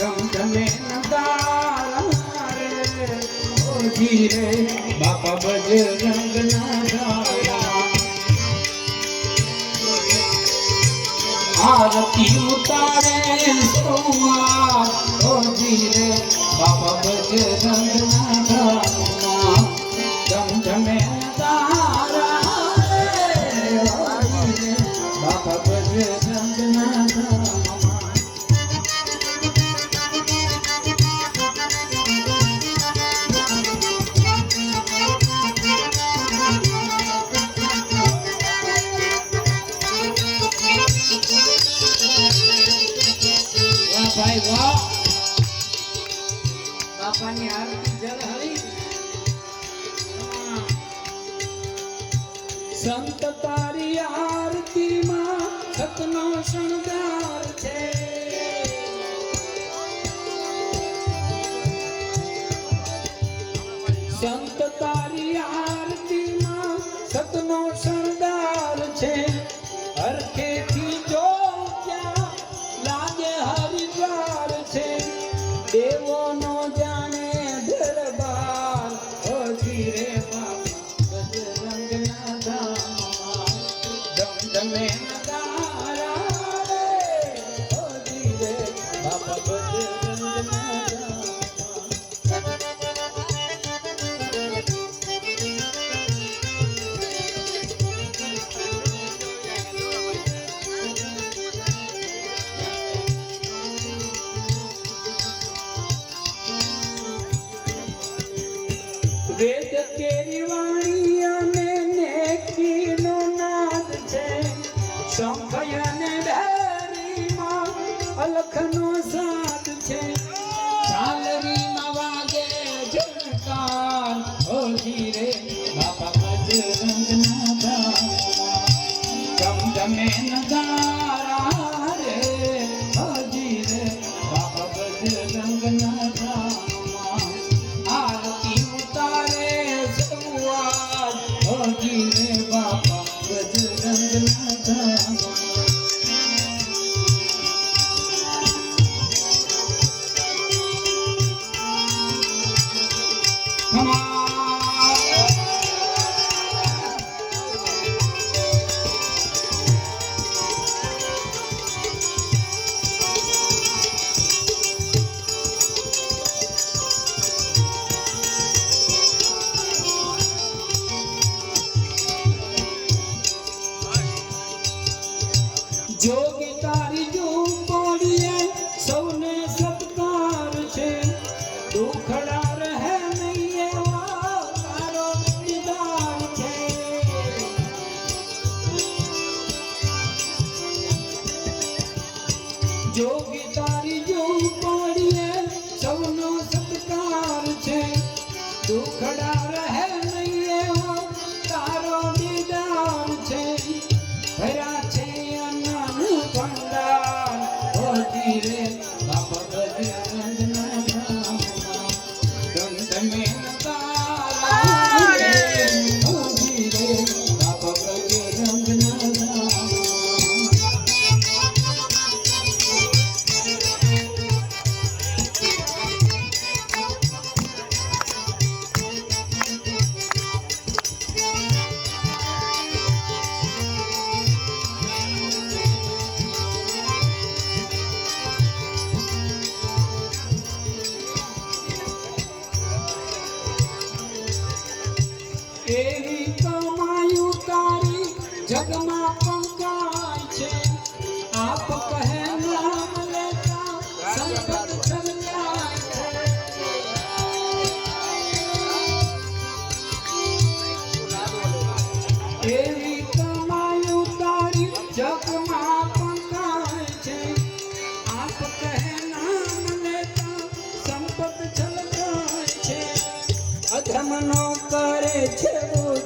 રે ઓજી રે બાપા બજરંગ આરતી ઉતારે સોમા ઓજી રે બાપા બજરંગ ના સંત તારી આરતીમાં સતનો શણગાર છે. સંત તારી આરતીમાં સતનો શણગાર છે. હરખેથી અલખનો સાદ છે. ઝાલરીમાં વાગે ઝણકાર ઓજી રે બાપા બજરંગના ધામમાં ગમગમે નગારા રે. ઓજી રે બાપા બજરંગના ધામમાં જોગી તારી ઝૂંપડીએ સૌને સત્કાર છે. દુખડા રહે નહીં તારો નિદાન તારી ઝૂંપડીએ સૌનો સત્કાર છે. દુખડા રહે તારો દીદાર છે. ભર્યા I need it. એવી કમાયું તારી જગમાં પંકાય છે. આપ કહે નામ લેતા સંકટ છલકાય છે. એવી કમાયું તારી જગમાં પંકાય છે. આપ કહે નામ લેતા સંપત છલકાય છે. અધમનો કરે છે.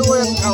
ดูเองเขา